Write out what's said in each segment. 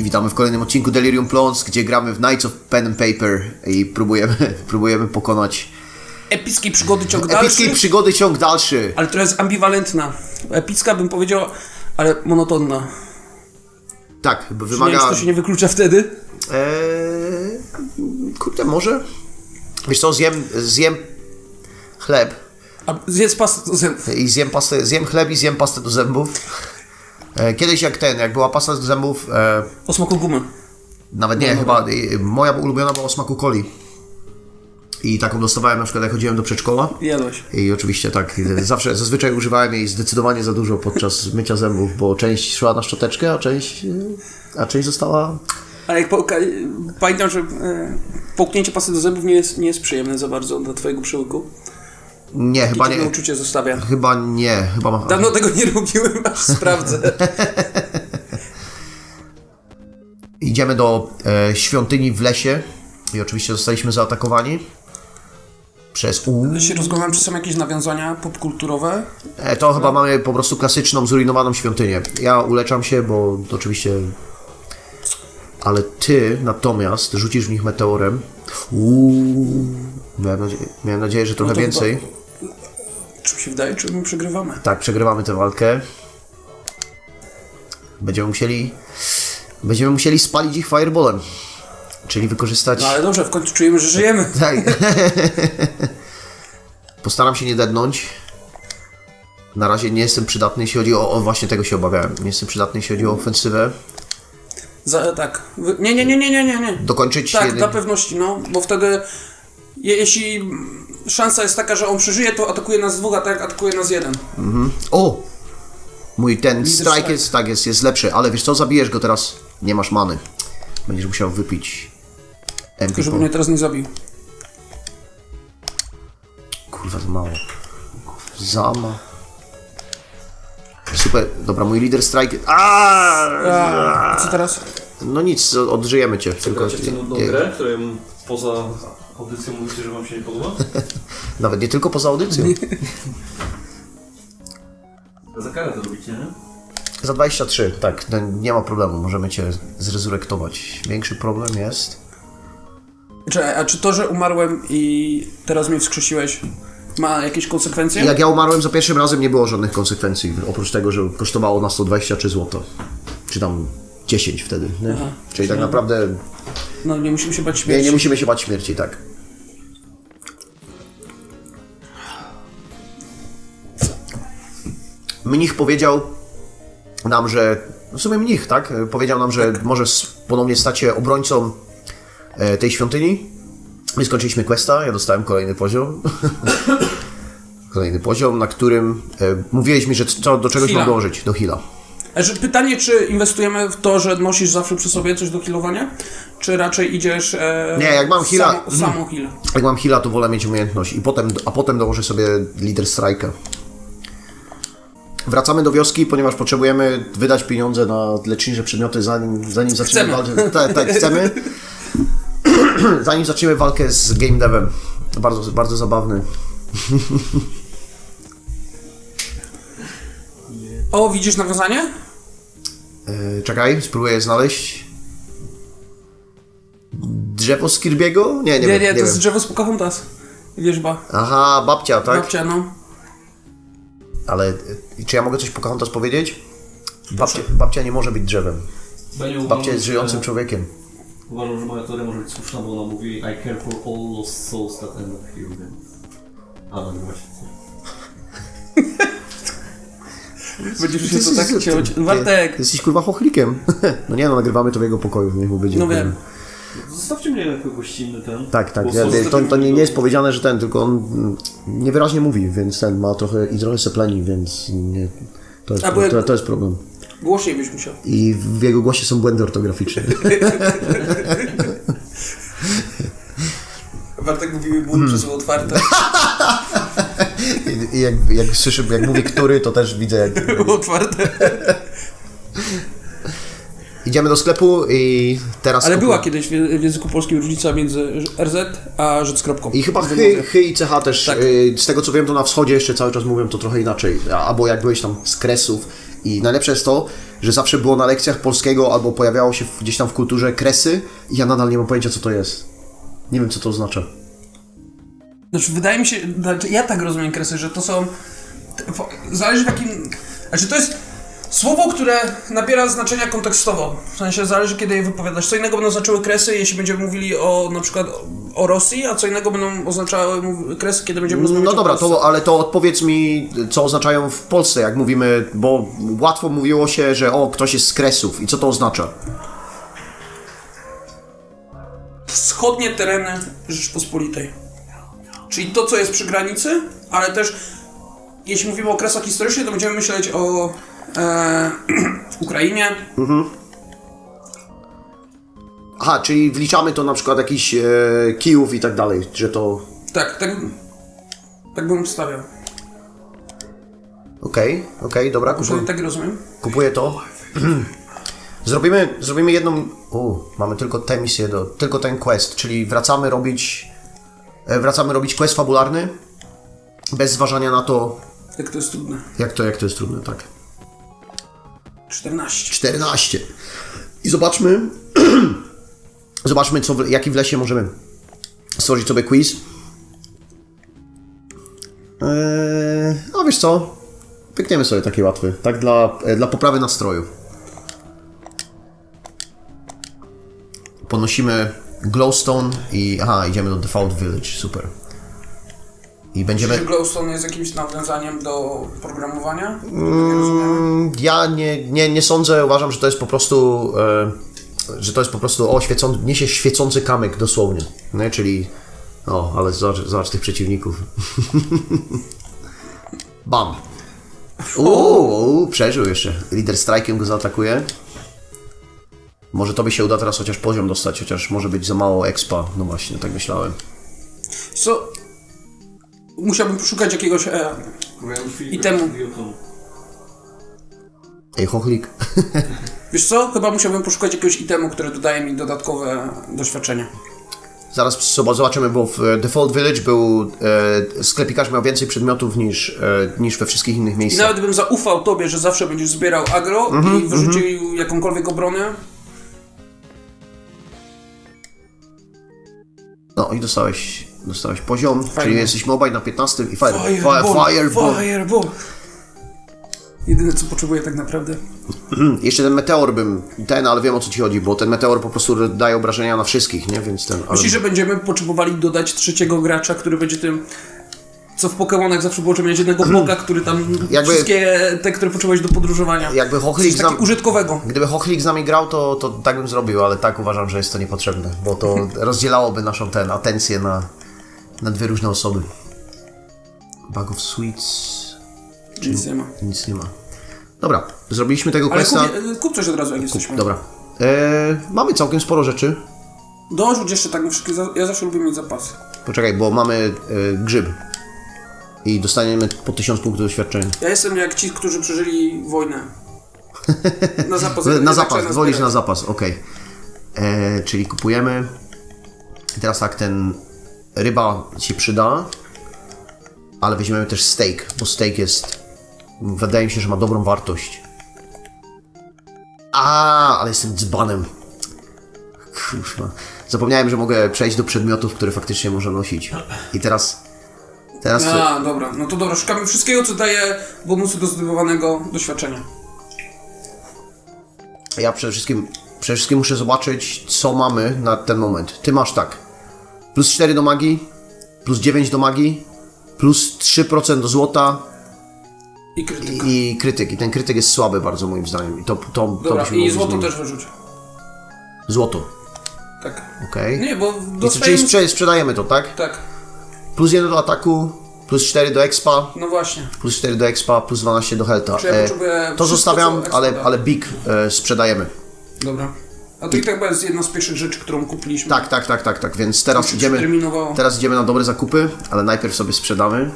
I witamy w kolejnym odcinku Delirium Plons, gdzie gramy w Knights of Pen and Paper i próbujemy, próbujemy pokonać Epickiej przygody ciąg dalszy, epickiej przygody ciąg dalszy. ale która jest ambiwalentna. Epicka bym powiedział, ale monotonna. Tak, bo wymaga... czy to się nie wyklucza wtedy. Eee, kurde, może? Wiesz co, zjem, zjem chleb A zjedz pastę do zębów. i zjem pastę, zjem chleb i zjem pastę do zębów. E, kiedyś jak ten, jak była pasta do zębów, e, O smaku gumy. nawet nie, chyba e, moja ulubiona była o smaku coli. I taką dostawałem na przykład jak chodziłem do przedszkola. Jadłeś. I oczywiście tak, zawsze, zazwyczaj używałem jej zdecydowanie za dużo podczas mycia zębów, bo część szła na szczoteczkę, a część, a część została... Ale jak po, pamiętam, że e, połknięcie pasty do zębów nie jest, nie jest przyjemne za bardzo dla twojego przełyku. Nie, chyba nie, uczucie zostawia. chyba nie, chyba... Ma... Dawno tego nie robiłem, aż sprawdzę. Idziemy do e, świątyni w lesie i oczywiście zostaliśmy zaatakowani przez U. się rozglądam, czy są jakieś nawiązania popkulturowe. E, to chyba mamy po prostu klasyczną, zrujnowaną świątynię. Ja uleczam się, bo to oczywiście... Ale ty natomiast rzucisz w nich meteorem. Uuu. Miałem, nadzie- miałem nadzieję, że trochę No więcej. Czy mi się wydaje, czy my przegrywamy? Tak, przegrywamy tę walkę. Będziemy musieli... Będziemy musieli spalić ich fireballem. Czyli wykorzystać... No ale dobrze, w końcu czujemy, że żyjemy. Tak. Postaram się nie dednąć. Na razie nie jestem przydatny, jeśli chodzi o, o właśnie tego się obawiałem. Nie jestem przydatny, jeśli chodzi o ofensywę. Za, tak. Nie, nie, nie, nie, nie, nie, nie. Dokończyć Tak, jeden- dla pewności, no, bo wtedy jeśli szansa jest taka, że on przeżyje, to atakuje nas dwóch, a tak atakuje nas jeden. O! Mój ten strike strike. jest, tak jest, jest lepszy, ale wiesz co, zabijesz go teraz, nie masz many. Będziesz musiał wypić MP. Tylko żeby mnie teraz nie zabił. Kurwa, to mało. Zama. Super, dobra, mój leader strike. Aaaa! A co teraz? No nic, odżyjemy cię. Tylko Gracie w tę nudną grę, poza audycją mówicie, że wam się nie podoba? Nawet nie tylko poza audycją. Za karę to robicie, nie? Za 23, tak, no, nie ma problemu, możemy cię zrezurektować. Większy problem jest. Czekaj, a czy to, że umarłem i teraz mnie wskrzesiłeś, ma jakieś konsekwencje? Jak ja umarłem za pierwszym razem, nie było żadnych konsekwencji, oprócz tego, że kosztowało nas to 23 zł. Czy tam 10 wtedy, nie? Czyli tak naprawdę No nie musimy się bać nie, śmierci. nie musimy się bać śmierci, tak. Mnich powiedział nam, że. W sumie mnich, tak? Powiedział nam, że może s- ponownie stać się obrońcą e, tej świątyni. My skończyliśmy questa, ja dostałem kolejny poziom. kolejny poziom, na którym e, mówiliśmy, że co, do czegoś Heala. mam dążyć, do heala. Że pytanie, czy inwestujemy w to, że nosisz zawsze przy sobie coś do healowania? Czy raczej idziesz e, Nie, jak mam heala- Samo, samo heal. Jak mam heala, to wolę mieć umiejętność i potem, a potem dołożę sobie leader strike'a. Wracamy do wioski, ponieważ potrzebujemy wydać pieniądze na lecznicze przedmioty, zanim, zanim zaczniemy walkę. Tak, tak, chcemy. zanim zaczniemy walkę z game devem. Bardzo, bardzo zabawny. O, widzisz nawiązanie? E, czekaj, spróbuję znaleźć. Drzewo z Kirby'ego? Nie, nie, Nie, wiem. nie, nie to jest wiem. drzewo z Pocahontas. Wierzba. Aha, babcia, tak? Babcia, no. Ale e, czy ja mogę coś Pocahontas powiedzieć? Babcia, babcia nie może być drzewem. Babcia jest żyjącym człowiekiem. Uważam, że moja teoria może być słuszna, bo ona mówi I care for all lost souls that end up here, więc... A, no właśnie. Będziesz się to tak ciąć. Bartek, Ty jesteś kurwa chochlikiem. No nie no, nagrywamy to w jego pokoju, niech mu będzie. no wiem. Zostawcie mnie jako gościnny ten. Tak, tak. Ja, to, to nie, nie jest powiedziane, że ten, tylko on niewyraźnie mówi, więc ten ma trochę i trochę sepleni, więc nie, to, jest, jak- to, to jest problem. Głośniej byś musiał. I w jego głosie są błędy ortograficzne. Bartek mówi ból przez otwarte. Jak, jak słyszę, jak mówi który, to też widzę jak... otwarte. Idziemy do sklepu i teraz... Ale była kiedyś w języku polskim różnica między RZ a rzecz kropką. I chyba wymowie. chy i CH też, Tak. y, z tego co wiem, to na wschodzie jeszcze cały czas mówią to trochę inaczej. Albo jak byłeś tam z Kresów. I najlepsze jest to, że zawsze było na lekcjach polskiego albo pojawiało się gdzieś tam w kulturze kresy i ja nadal nie mam pojęcia, co to jest. Nie wiem, co to oznacza. Znaczy, wydaje mi się, znaczy, ja tak rozumiem kresy, że to są. Zależy w jakim. Znaczy, to jest słowo, które nabiera znaczenia kontekstowo. W sensie zależy, kiedy je wypowiadasz. Co innego będą znaczyły kresy, jeśli będziemy mówili o na przykład o Rosji, a co innego będą oznaczały kresy, kiedy będziemy rozmawiać No dobra, to, ale to odpowiedz mi, co oznaczają w Polsce, jak mówimy, bo łatwo mówiło się, że o, ktoś jest z kresów i co to oznacza? Wschodnie tereny Rzeczpospolitej. Czyli to, co jest przy granicy, ale też jeśli mówimy o kresach historycznych, to będziemy myśleć o e, Ukrainie, Aha, czyli wliczamy to na przykład jakiś e, Kijów i tak dalej, że to... Tak, tak, tak bym stawiał. Okej, okej, dobra, kupuję, tak rozumiem. kupuję to. zrobimy, zrobimy jedną... U, mamy tylko tę misję, do, tylko ten quest, czyli wracamy robić... e, Wracamy robić quest fabularny, bez zważania na to, Jak to jest trudne. jak to, jak to jest trudne, tak. 14. 14. I zobaczmy, zobaczmy, co w, jaki w lesie możemy stworzyć sobie quiz. Eee, no wiesz co, pykniemy sobie taki łatwy, tak dla, e, dla poprawy nastroju. Ponosimy glowstone i, aha, idziemy do default village, super. I będziemy... Czy Glowstone jest jakimś nawiązaniem do programowania? Mm, Ja nie, nie, nie sądzę, uważam, że to jest po prostu, e, że to jest po prostu, o, świecący, niesie świecący kamyk dosłownie, nie? czyli, o, ale zobacz, zobacz tych przeciwników. Bam. Uuu, przeżył jeszcze. Lider strajkiem go zaatakuje. Może to by się uda teraz chociaż poziom dostać, chociaż może być za mało expa. No właśnie, tak myślałem. Co? Musiałbym poszukać jakiegoś e, Royal Fever I temu. Biocom. Ej, chochlik. Wiesz co? Chyba musiałbym poszukać jakiegoś itemu, który dodaje mi dodatkowe doświadczenie. Zaraz zobaczymy, bo w e, Default Village był e, sklepikarz miał więcej przedmiotów niż, e, niż we wszystkich innych I miejscach. nawet bym zaufał tobie, że zawsze będziesz zbierał agro Mhm, i wyrzucił jakąkolwiek obronę. No i dostałeś, dostałeś poziom, czyli jesteś mobile na 15 i fire, Fireball, fire, fireball. Fireball. Jedyne co potrzebuję tak naprawdę. Jeszcze ten meteor bym, ten, ale wiem o co ci chodzi, bo ten meteor po prostu daje obrażenia na wszystkich, nie? Więc ten... Ale... Myślisz, że będziemy potrzebowali dodać trzeciego gracza, który będzie tym, co w Pokémonach zawsze było, że mieć jednego boga, który tam Jakby- wszystkie te, które potrzebujesz do podróżowania. Jakby Hochlik użytkowego. gdyby Hochlik z nami grał, to, to tak bym zrobił, ale tak uważam, że jest to niepotrzebne, bo to rozdzielałoby naszą ten atencję na, na dwie różne osoby. Bag of Sweets... Nic nie ma. Nic nie ma. Dobra, zrobiliśmy tego Ale questa. kup, kup coś od razu, jak jesteśmy. Dobra. E, mamy całkiem sporo rzeczy. Dorzuć jeszcze tak, ja zawsze lubię mieć zapasy. Poczekaj, bo mamy e, grzyb. I dostaniemy po 1000 punktów doświadczenia. Ja jestem jak ci, którzy przeżyli wojnę. Na zapas. Na zapas, wolisz na zapas, okej. E, Czyli kupujemy. I Teraz tak, ten ryba się przyda, ale weźmiemy też steak, bo steak jest, wydaje mi się, że ma dobrą wartość. A, ale jestem dzbanem. Kurwa. Zapomniałem, że mogę przejść do przedmiotów, które faktycznie można nosić. I teraz, teraz A, dobra. No to dobra, szukamy wszystkiego, co daje bonusy do zdobywanego doświadczenia. Ja przede wszystkim, przede wszystkim muszę zobaczyć, co mamy na ten moment. Ty masz tak. Plus 4 do magii, plus 9 do magii, plus 3% do złota I krytyka. i krytyk. I ten krytyk jest słaby bardzo moim zdaniem. I to, to, to Dobra, byśmy i mogli złoto zmienić. też wyrzuć. Złoto, Tak. okej. Nie, bo I co, czyli dostajemy... sprze- sprzedajemy to, tak? Tak, Plus 1 do ataku, plus 4 do expa, no właśnie. plus 4 do expa, plus 12 do helta. Czy ja potrzebuję to wszystko, zostawiam, co ale, expa da? ale big e, sprzedajemy. Dobra. A to i tak jest jedna z pierwszych rzeczy, którą kupiliśmy. Tak, tak, tak, tak, tak. Więc teraz się idziemy, przeterminowało. teraz idziemy na dobre zakupy, ale najpierw sobie sprzedamy.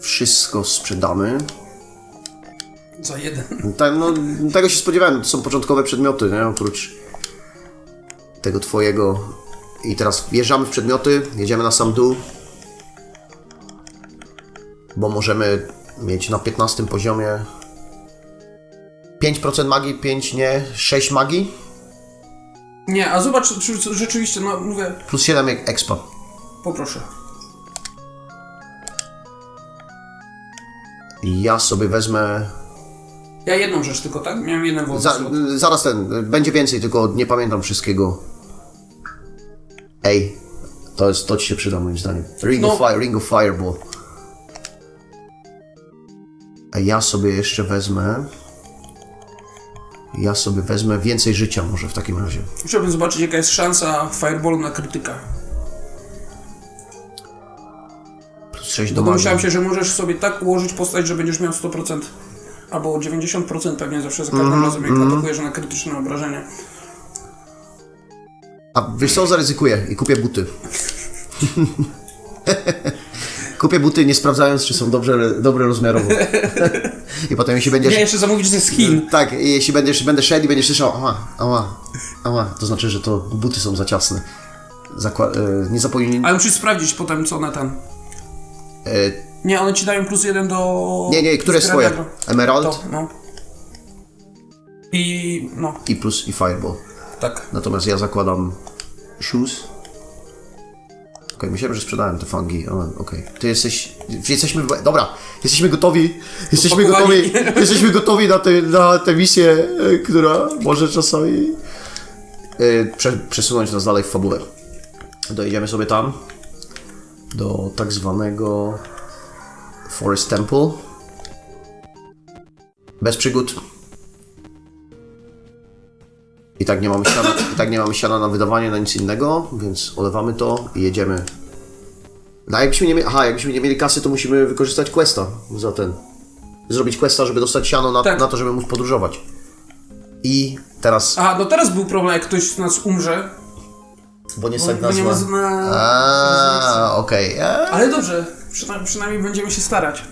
Wszystko sprzedamy. Za jeden. Tak, no, tego się spodziewałem. To są początkowe przedmioty, nie? Oprócz tego twojego. I teraz wjeżdżamy w przedmioty, jedziemy na sam dół. Bo możemy mieć na 15 poziomie 5% magii, 5 nie, 6 magii, Nie, a zobacz, czy, czy rzeczywiście, no mówię, plus 7 expa. poproszę. I ja sobie wezmę. Ja jedną rzecz tylko, tak? Miałem jeden wolny Za, zaraz ten, będzie więcej, tylko nie pamiętam wszystkiego. Ej, to, jest, to ci się przyda moim zdaniem. Ring of No. Fire, Ring of Fireball. A ja sobie jeszcze wezmę. Ja sobie wezmę więcej życia może w takim razie. Chciałbym zobaczyć, jaka jest szansa Fireballu na krytyka. Plus 6 do Domyślałem się, że możesz sobie tak ułożyć postać, że będziesz miał 100% albo 90% pewnie zawsze za każdym razem, jak atakujesz na krytyczne obrażenie. A wiesz co, zaryzykuję i kupię buty. kupię buty nie sprawdzając, czy są dobrze, dobre rozmiarowo. I potem jeśli będziesz... Nie, jeszcze zamówić ze skin. Tak, i jeśli będziesz, będę szedł i będziesz słyszał, ała, ała, ała, to znaczy, że to buty są za ciasne. Zakła- e, nie zapomnij... Ale musisz sprawdzić potem, co one ten... E, Nie, one ci dają plus jeden do... nie, nie, które swoje? Emerald To, no. I... no, i plus i Fireball. Tak. Natomiast ja zakładam shoes. Okej, myślałem, że sprzedałem te fangi, ale okej. Ty jesteś... Jesteśmy... Dobra, jesteśmy gotowi. Jesteśmy gotowi. Jesteśmy gotowi na, te, na tę misję, e, która może czasami e, prze, przesunąć nas dalej w fabułę. Dojedziemy sobie tam do tak zwanego Forest Temple. Bez przygód. I tak nie mamy siana, i tak nie mamy siana na wydawanie, na nic innego, więc olewamy to i jedziemy. No, a jakbyśmy nie mieli, aha, jakbyśmy nie mieli kasy, to musimy wykorzystać questa za ten. Zrobić questa, żeby dostać siano na, Tak. na to, żeby móc podróżować. I teraz, Aha, no teraz był problem, jak ktoś z nas umrze, bo nie bo, stać bo nie ma nazwa. z- na... A, okej. Eee. Ale dobrze, przyna przynajmniej będziemy się starać.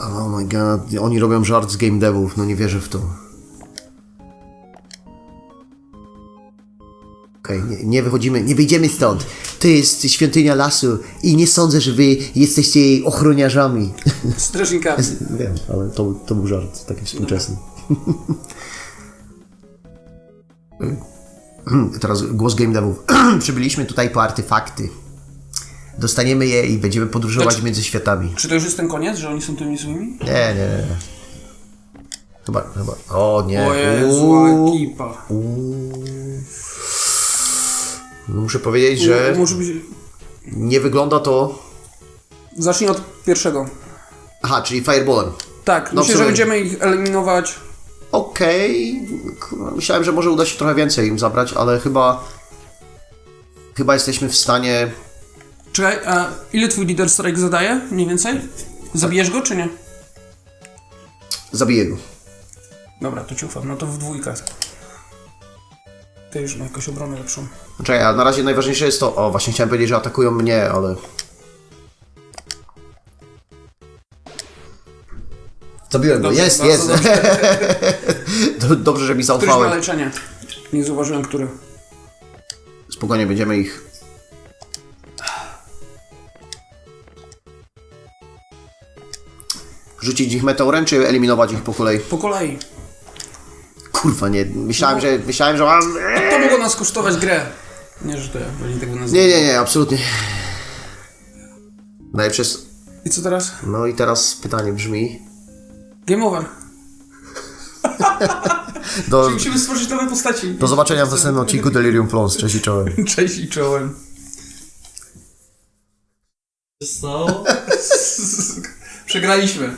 Oh my god, oni robią żart z game devów, no nie wierzę w to. Okej, nie, nie wychodzimy, nie wyjdziemy stąd. To jest świątynia lasu i nie sądzę, że wy jesteście jej ochroniarzami. Strażnikami. Wiem, ale to, to był żart taki współczesny. Teraz głos game devów. Przybyliśmy tutaj po artefakty. Dostaniemy je i będziemy podróżować Znaczy- między światami. Czy to już jest ten koniec, że oni są tymi złymi? Nie, nie, nie. Chyba, chyba. O nie. O Jezu, Uuu. ekipa. No Muszę powiedzieć, że Może być... nie wygląda to. Zacznij od pierwszego. Aha, czyli fireballem. Tak, No, myślę, w że sumie- będziemy ich eliminować. Okej. Kurwa, Myślałem, że może uda się trochę więcej im zabrać, ale chyba. Chyba jesteśmy w stanie. Czekaj, a ile twój Leader Strike zadaje? Mniej więcej? Zabijesz go, czy nie? Zabiję go. Dobra, to ci ufam. No to w dwójkę. Ty już ma jakąś obronę lepszą. Czekaj, a na razie najważniejsze jest to. O, właśnie chciałem powiedzieć, że atakują mnie, ale. Zabiłem go. Dobrze, Jest, bardzo jest. Do- Dobrze, że mi Któryś ma leczenie. Nie zauważyłem, który. Spokojnie będziemy ich. Rzucić ich meteorem, czy eliminować ich po kolei? Po kolei. Kurwa, nie. Myślałem, że. Myślałem, że mam. To mogło nas kosztować grę. Nie, że to ja, bo nie tego nazywam. Nie, nie, nie, absolutnie. Najlepsze jest. I co teraz? No i teraz pytanie brzmi. Game over. Do, Musimy stworzyć nowe postaci. do zobaczenia w następnym odcinku Delirium Plus. Cześć i czołem. Cześć i czołem. So, Przegraliśmy.